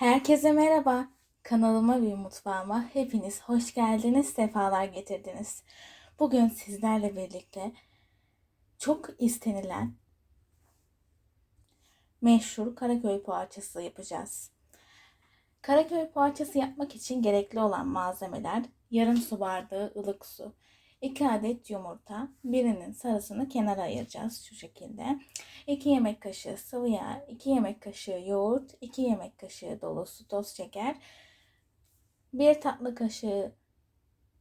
Herkese merhaba. Kanalıma ve mutfağıma hepiniz hoş geldiniz, sefalar getirdiniz. Bugün sizlerle birlikte çok istenilen meşhur Karaköy poğaçası yapacağız. Karaköy poğaçası yapmak için gerekli olan malzemeler yarım su bardağı ılık su, 2 adet yumurta, birinin sarısını kenara ayıracağız şu şekilde. 2 yemek kaşığı sıvı yağ, 2 yemek kaşığı yoğurt, 2 yemek kaşığı dolusu toz şeker, 1 tatlı kaşığı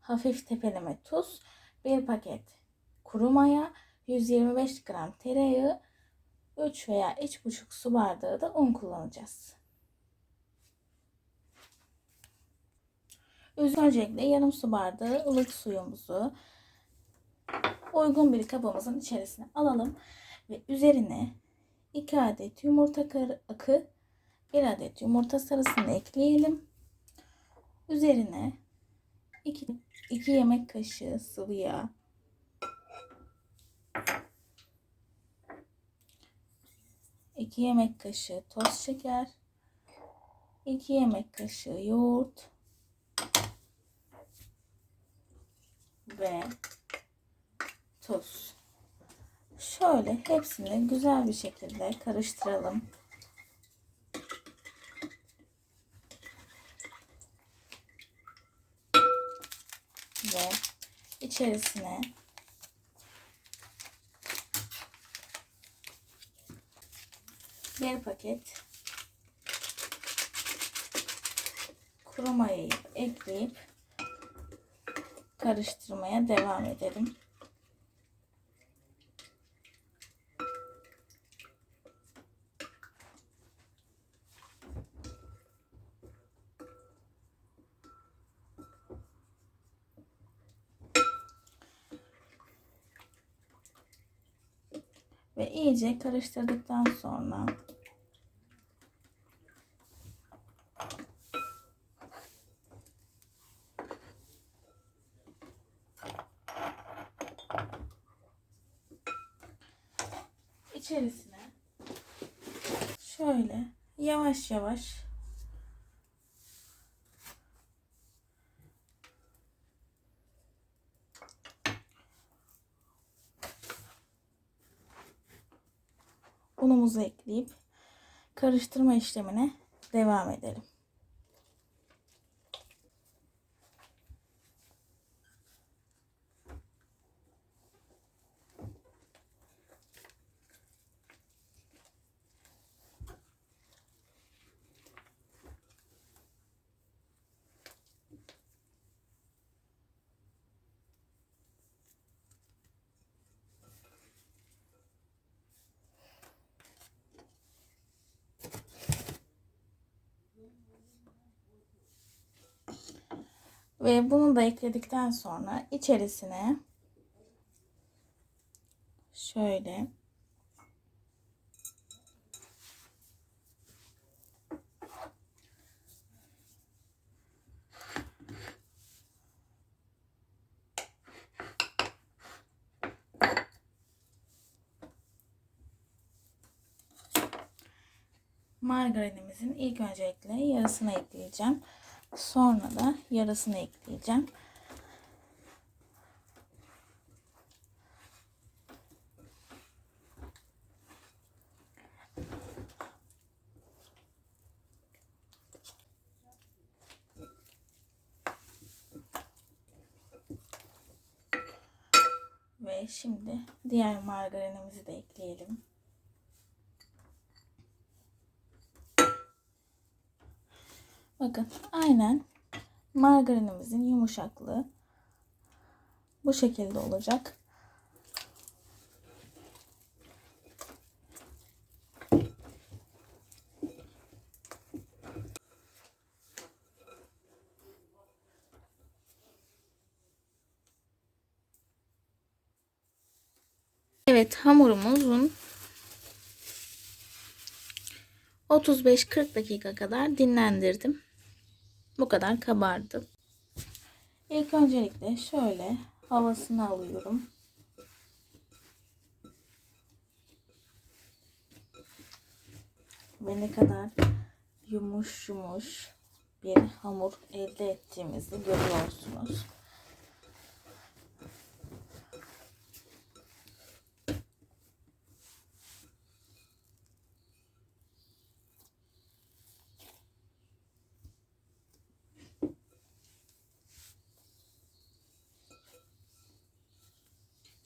hafif tepeleme tuz, 1 paket kuru maya, 125 gram tereyağı, 3 veya 3,5 su bardağı da un kullanacağız. Öncelikle yarım su bardağı ılık suyumuzu uygun bir kabımızın içerisine alalım ve üzerine 2 adet yumurta akı, 1 adet yumurta sarısını ekleyelim. Üzerine 2, 2 yemek kaşığı sıvı yağ, iki yemek kaşığı toz şeker, 2 yemek kaşığı yoğurt ve tuz. Şöyle hepsini güzel bir şekilde karıştıralım. Ve içerisine bir paket kuru mayayı ekleyip karıştırmaya devam edelim. Ve iyice karıştırdıktan sonra içerisine şöyle yavaş yavaş unumuzu ekleyip karıştırma işlemine devam edelim. Ve bunu da ekledikten sonra içerisine şöyle margarinimizin ilk öncelikle yarısını ekleyeceğim. Sonra da yarısını ekleyeceğim. Ve şimdi diğer margarinimizi de ekleyelim. Bakın aynen margarinimizin yumuşaklığı bu şekilde olacak. Evet hamurumuzun 35-40 dakika kadar dinlendirdim. Bu kadar kabardı. İlk öncelikle şöyle havasını alıyorum. Ve ne kadar yumuş yumuş bir hamur elde ettiğimizi görüyorsunuz.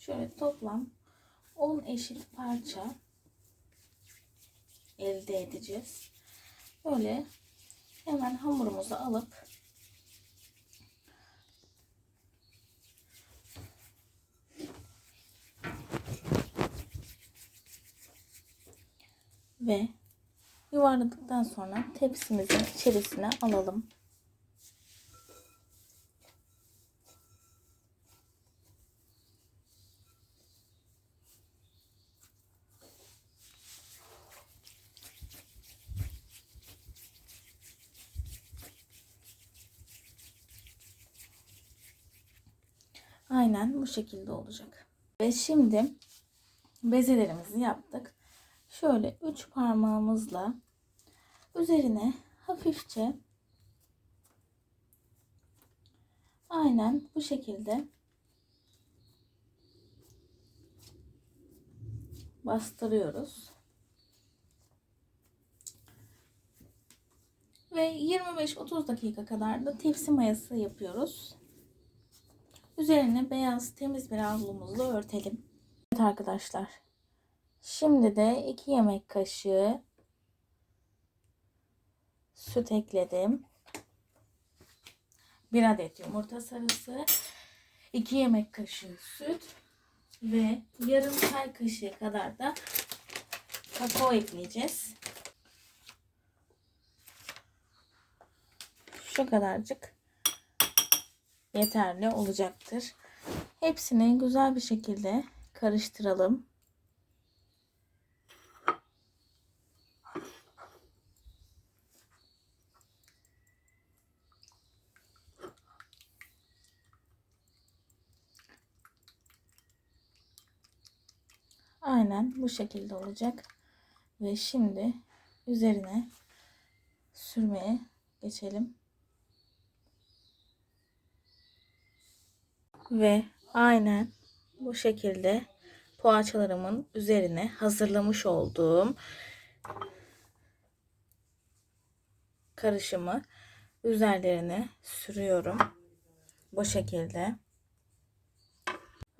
Şöyle toplam 10 eşit parça elde edeceğiz. Böyle hemen hamurumuzu alıp ve yuvarladıktan sonra tepsimizin içerisine alalım. Aynen bu şekilde olacak. Ve şimdi bezelerimizi yaptık. Şöyle üç parmağımızla üzerine hafifçe aynen bu şekilde bastırıyoruz. Ve 25-30 dakika kadar da tepsi mayası yapıyoruz. Üzerine beyaz temiz bir havlumuzla örtelim. Evet arkadaşlar. Şimdi de 2 yemek kaşığı süt ekledim. 1 adet yumurta sarısı, 2 yemek kaşığı süt ve yarım çay kaşığı kadar da kakao ekleyeceğiz. Şu kadarcık yeterli olacaktır. Hepsini güzel bir şekilde karıştıralım. Aynen bu şekilde olacak. Ve şimdi üzerine sürmeye geçelim. Ve aynen bu şekilde poğaçalarımın üzerine hazırlamış olduğum karışımı üzerlerine sürüyorum. Bu şekilde.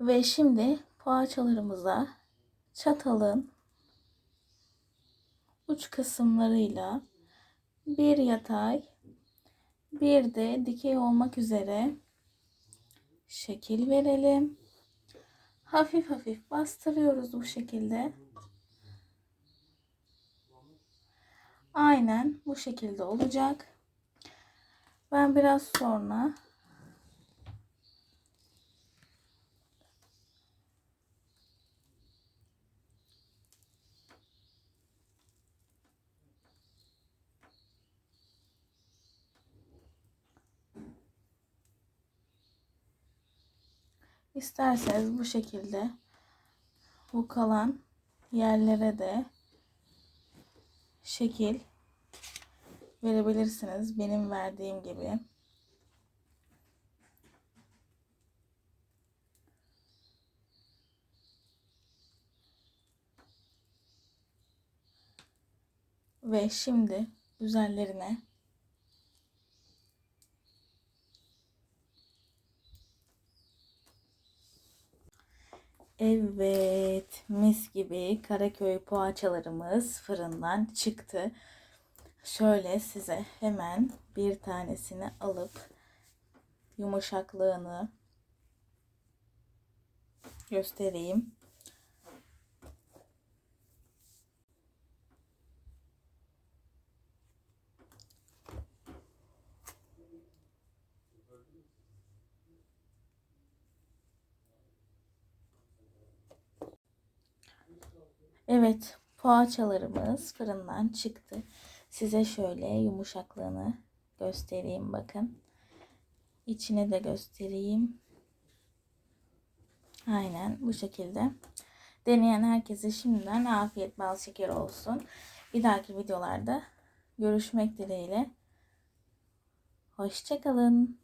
Ve şimdi poğaçalarımıza çatalın uç kısımlarıyla bir yatay bir de dikey olmak üzere şekil verelim. Hafif hafif bastırıyoruz bu şekilde. Aynen bu şekilde olacak. Ben biraz sonra İsterseniz bu şekilde bu kalan yerlere de şekil verebilirsiniz. Benim verdiğim gibi. Ve şimdi üzerlerine Evet, mis gibi Karaköy poğaçalarımız fırından çıktı. Şöyle size hemen bir tanesini alıp yumuşaklığını göstereyim. Evet, poğaçalarımız fırından çıktı. Size şöyle yumuşaklığını göstereyim bakın. İçine de göstereyim. Aynen bu şekilde. Deneyen herkese şimdiden afiyet bal şeker olsun. Bir dahaki videolarda görüşmek dileğiyle. Hoşçakalın.